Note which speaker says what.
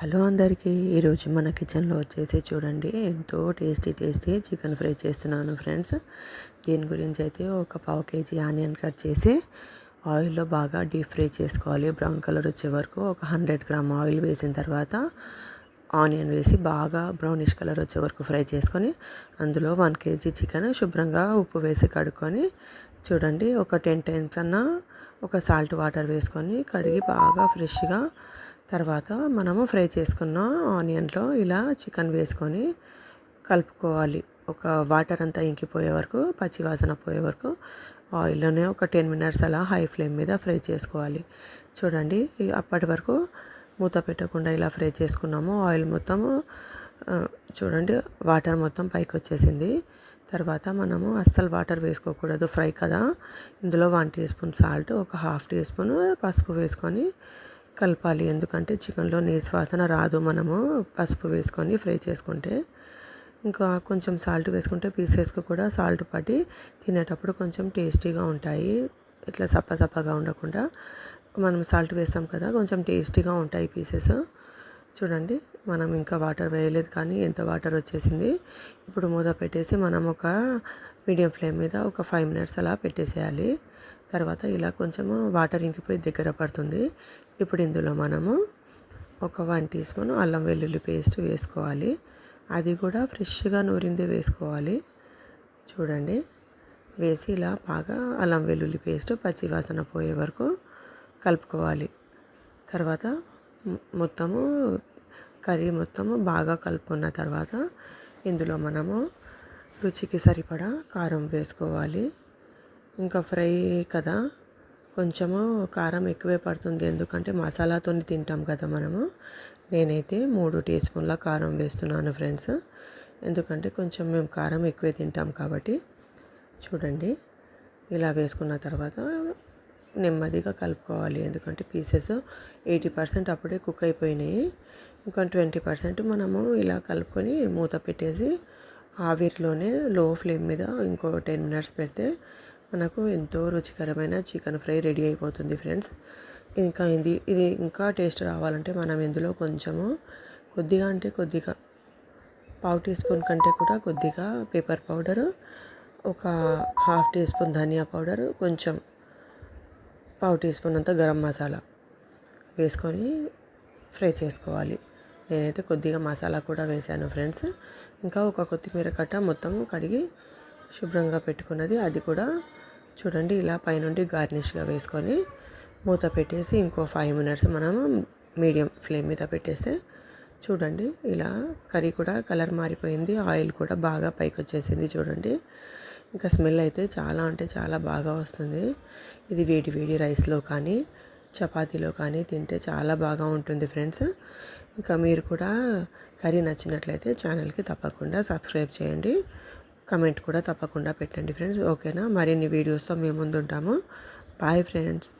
Speaker 1: Hello అందరికీ ఈరోజు మన కిచెన్లో వచ్చేసి చూడండి ఎంతో టేస్టీ టేస్టీ చికెన్ ఫ్రై చేస్తున్నాను ఫ్రెండ్స్. దీని గురించి అయితే ఒక పావు కేజీ ఆనియన్ కట్ చేసి ఆయిల్లో బాగా డీప్ ఫ్రై చేసుకోవాలి. బ్రౌన్ కలర్ వచ్చే వరకు ఒక హండ్రెడ్ గ్రామ్ ఆయిల్ వేసిన తర్వాత ఆనియన్ వేసి బాగా బ్రౌనిష్ కలర్ వచ్చే వరకు ఫ్రై చేసుకొని అందులో వన్ కేజీ చికెన్ శుభ్రంగా ఉప్పు వేసి కడుక్కొని చూడండి ఒక టెన్ టైమ్స్ అన్నా ఒక సాల్ట్ వాటర్ వేసుకొని కడిగి బాగా ఫ్రెష్గా తర్వాత మనము ఫ్రై చేసుకున్న ఆనియన్లో ఇలా చికెన్ వేసుకొని కలుపుకోవాలి. ఒక వాటర్ అంతా ఇంకిపోయే వరకు పచ్చివాసన పోయే వరకు ఆయిల్లోనే ఒక టెన్ మినిట్స్ అలా హై ఫ్లేమ్ మీద ఫ్రై చేసుకోవాలి. చూడండి అప్పటి వరకు మూత పెట్టకుండా ఇలా ఫ్రై చేసుకున్నాము. ఆయిల్ మొత్తము చూడండి వాటర్ మొత్తం పైకి వచ్చేసింది. తర్వాత మనము అస్సలు వాటర్ వేసుకోకూడదు ఫ్రై కదా. ఇందులో వన్ టీ స్పూన్ సాల్ట్ ఒక హాఫ్ టీ స్పూన్ పసుపు వేసుకొని కలపాలి. ఎందుకంటే చికెన్లో నీరు వాసన రాదు. మనము పసుపు వేసుకొని ఫ్రై చేసుకుంటే ఇంకా కొంచెం సాల్ట్ వేసుకుంటే పీసెస్కి కూడా సాల్ట్ పట్టి తినేటప్పుడు కొంచెం టేస్టీగా ఉంటాయి. ఇట్లా సప్ప సప్పగా ఉండకుండా మనం సాల్ట్ వేస్తాం కదా కొంచెం టేస్టీగా ఉంటాయి పీసెస్. చూడండి మనం ఇంకా వాటర్ వేయలేదు కానీ ఎంత వాటర్ వచ్చేసింది. ఇప్పుడు మూత పెట్టేసి మనం ఒక మీడియం ఫ్లేమ్ మీద ఒక ఫైవ్ మినిట్స్ అలా పెట్టేసేయాలి. తర్వాత ఇలా కొంచెము వాటర్ ఇంకిపోయి దగ్గర పడుతుంది. ఇప్పుడు ఇందులో మనము ఒక వన్ టీ స్పూన్ అల్లం వెల్లుల్లి పేస్ట్ వేసుకోవాలి. అది కూడా ఫ్రెష్గా నూరిందే వేసుకోవాలి. చూడండి. వేసి ఇలా బాగా అల్లం వెల్లుల్లి పేస్ట్ పచ్చి వాసన పోయే వరకు కలుపుకోవాలి. తర్వాత మొత్తము కర్రీ మొత్తము బాగా కలుపుకున్న తర్వాత ఇందులో మనము రుచికి సరిపడా కారం వేసుకోవాలి. ఇంకా ఫ్రై కదా. కొంచెము కారం ఎక్కువే పడుతుంది. ఎందుకంటే మసాలాతో తింటాం కదా మనము. నేనైతే మూడు టీ స్పూన్ల కారం వేస్తున్నాను ఫ్రెండ్స్. ఎందుకంటే కొంచెం మేము కారం ఎక్కువే తింటాం కాబట్టి. చూడండి. ఇలా వేసుకున్న తర్వాత నెమ్మదిగా కలుపుకోవాలి. ఎందుకంటే పీసెస్ ఎయిటీ పర్సెంట్ అప్పుడే కుక్ అయిపోయినాయి. ఇంకా ట్వంటీ పర్సెంట్ మనము ఇలా కలుపుకొని మూత పెట్టేసి ఆవిరిలోనే లో ఫ్లేమ్ మీద ఇంకో టెన్ మినిట్స్ పెడితే మనకు ఎంతో రుచికరమైన చికెన్ ఫ్రై రెడీ అయిపోతుంది ఫ్రెండ్స్. ఇంకా ఇది ఇది ఇంకా టేస్ట్ రావాలంటే మనం ఇందులో కొంచెము కొద్దిగా అంటే కొద్దిగా పావు టీ స్పూన్ కంటే కూడా కొద్దిగా పేపర్ పౌడరు ఒక హాఫ్ టీ స్పూన్ ధనియా పౌడరు కొంచెం పావు టీ స్పూన్ అంత గరం మసాలా వేసుకొని ఫ్రై చేసుకోవాలి. నేనైతే కొద్దిగా మసాలా కూడా వేశాను ఫ్రెండ్స్. ఇంకా ఒక కొత్తిమీర కట్ట మొత్తం కడిగి శుభ్రంగా పెట్టుకున్నది అది కూడా చూడండి ఇలా పైనుండి గార్నిష్గా వేసుకొని మూత పెట్టేసి ఇంకో ఫైవ్ మినిట్స్ మనం మీడియం ఫ్లేమ్ మీద పెట్టేస్తే చూడండి ఇలా కర్రీ కూడా కలర్ మారిపోయింది ఆయిల్ కూడా బాగా పైకి వచ్చేసింది చూడండి. ఇంకా స్మెల్ అయితే చాలా అంటే చాలా బాగా వస్తుంది. ఇది వేడి వేడి రైస్లో కానీ చపాతీలో కానీ తింటే చాలా బాగా ఉంటుంది ఫ్రెండ్స్ ఇంకా మీరు కూడా కర్రీ నచ్చినట్లయితే ఛానల్కి తప్పకుండా సబ్స్క్రైబ్ చేయండి. కమెంట్ కూడా తప్పకుండా పెట్టండి ఫ్రెండ్స్. ఓకేనా? మరిన్ని వీడియోస్తో మేము ముందుంటాము. Bye friends.